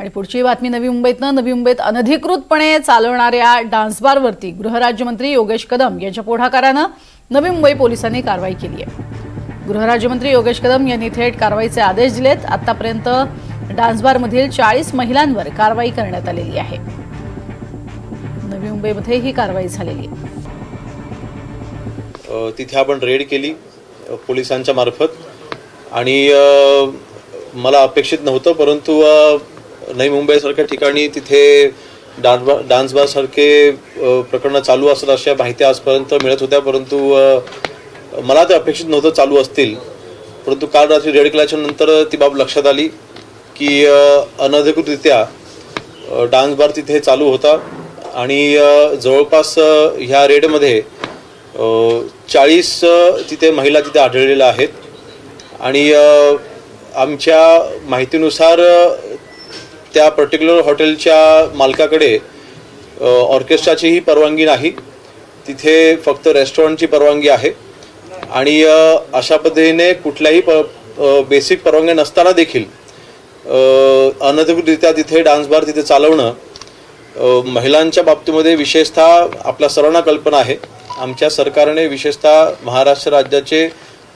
आणि पुढची बातमी नवी मुंबईतनं. नवी मुंबईत अनधिकृतपणे चालवणाऱ्या डान्सबारवरती गृहराज्यमंत्री योगेश कदम यांच्या पुढाकारानं नवी मुंबई पोलिसांनी कारवाई केली आहे. गृहराज्यमंत्री योगेश कदम यांनी थेट कारवाईचे आदेश दिलेत. आतापर्यंत डान्सबारमधील चाळीस महिलांवर कारवाई करण्यात आलेली आहे. नवी मुंबईमध्ये ही कारवाई झालेली आहे. तिथे आपण रेड केली पोलिसांच्या मार्फत. आणि मला अपेक्षित नव्हतं परंतु नवी मुंबईसारख्या ठिकाणी तिथे डान्स बार डान्स बारसारखे प्रकरणं चालू असतात अशा माहिती आजपर्यंत मिळत होत्या परंतु मला ते अपेक्षित नव्हतं चालू असतील. परंतु काल रात्री रेड केल्याच्यानंतर ती बाब लक्षात आली की अनधिकृतरित्या डान्स बार तिथे चालू होता आणि जवळपास ह्या रेडमध्ये चाळीस तिथे महिला तिथे आढळलेल्या आहेत. आणि आमच्या माहितीनुसार त्या पर्टिक्युलर हॉटेलच्या मालकाकडे ऑर्केस्ट्राचीही परवानगी नाही. तिथे फक्त रेस्टॉरंटची परवानगी आहे. आणि अशा पद्धतीने कुठल्याही प बेसिक परवानगी नसताना देखील अनधिकृतरित्या तिथे डान्स बार तिथे चालवणं महिलांच्या बाबतीमध्ये विशेषतः आपल्या सर्वांना कल्पना आहे. आमच्या सरकारने विशेषतः महाराष्ट्र राज्याचे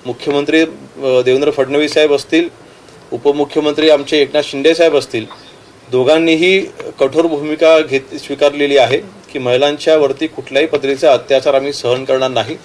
मुख्यमंत्री देवेंद्र फडणवीस साहेब असतील उपमुख्यमंत्री आमचे एकनाथ शिंदे साहेब असतील दोघांनीही कठोर भूमिका घेत स्वीकारलेली आहे की महिलांच्या वरती कुठल्याही पद्धतीचा अत्याचार आम्ही सहन करणार नाही.